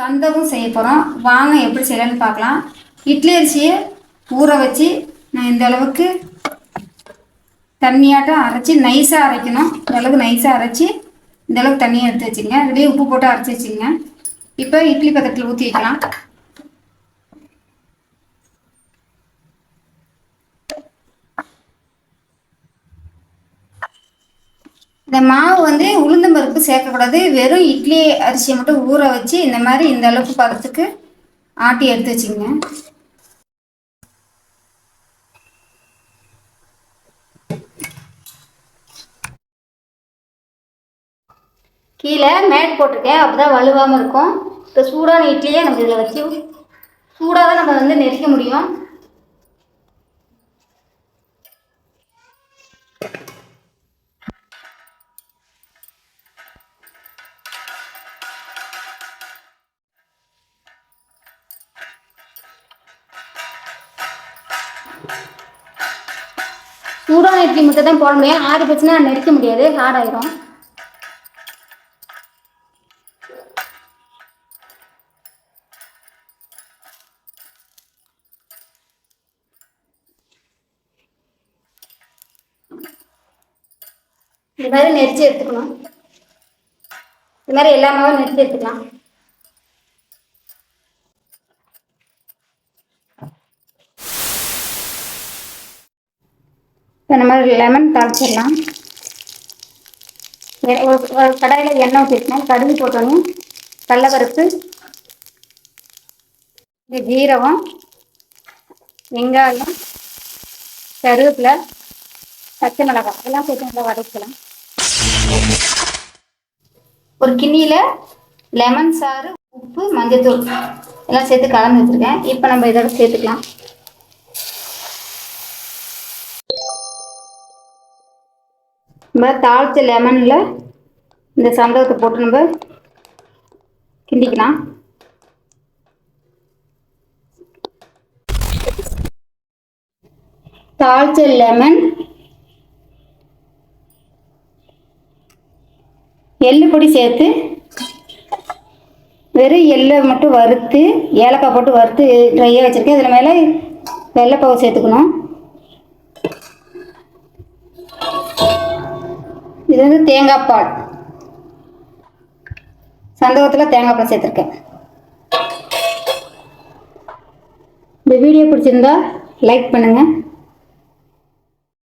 சந்தகம் செய்ய போகிறோம் வாங்க எப்படி செய்யலாம்னு பார்க்கலாம். இட்லி அரிசியை ஊற வச்சு நான் இந்த அளவுக்கு தண்ணியாட்டம் அரைச்சி நைஸாக அரைக்கணும். இந்த அளவுக்கு நைஸாக அரைச்சி இந்த அளவுக்கு தண்ணியை எடுத்து வச்சுங்க இதுலேயே உப்பு போட்டு அரைச்சி வச்சுங்க இப்போ இட்லி பக்கத்தில் ஊற்றி வைக்கலாம். இந்த மாவு வந்து உளுந்தம் பருப்பு சேர்க்கக்கூடாது. வெறும் இட்லி அரிசியை மட்டும் ஊற வச்சு இந்த மாதிரி இந்த அளவுக்கு பதத்துக்கு ஆட்டி எடுத்து வச்சுங்க கீழே மேட் போட்டிருக்கேன். அப்போ தான் வலுவாமல் இருக்கும். இப்போ சூடான இட்லியே நம்ம இதில் வச்சு சூடாக தான் நம்ம வந்து நெரிக்க முடியும். சூடான இட்லி மட்டும் தான் போட முடியும் ஆறு போச்சுன்னா நெரிக்க முடியாது. ஹார்ட் ஆயிரும் இது மாதிரி நெரிச்சு எடுத்துக்கணும். இந்த மாதிரி எல்லா மாவும் நெரிச்சு எடுத்துக்கலாம். இப்போ நம்ம லெமன் தாளிச்சிடலாம். ஒரு கடாயில் எண்ணெய் ஊற்றிருக்கேன் கடுகு போட்டோன்னே கடலப்பருப்பு இந்த ஜீரகம் வெங்காயம் கருவேப்பிலை பச்சை மிளகாய். எல்லாம் சேர்த்து நல்லா வதக்கலாம். ஒரு கிண்ணியில் லெமன் சாறு உப்பு மஞ்சள்தூள் எல்லாம் சேர்த்து கலந்து வச்சுருக்கேன். இப்போ நம்ம இதோட சேர்த்துக்கலாம். நம்ம தாளித்த லெமனில் இந்த சந்தகத்தை போட்டு நம்ம கிண்டிக்கலாம். தாளித்த லெமன் எள்ளு பொடி சேர்த்து வெறும் எள்ளை மட்டும் வறுத்து ஏலக்காய் போட்டு வறுத்து ட்ரையாக வச்சுருக்கேன். இதில் மேலே வெள்ளைப்பாவை சேர்த்துக்கணும். இது வந்து தேங்காய் பால். சந்தோகத்தில் தேங்காய் பால் சேர்த்துருக்கேன். இந்த வீடியோ பிடிச்சிருந்தா லைக் பண்ணுங்கள்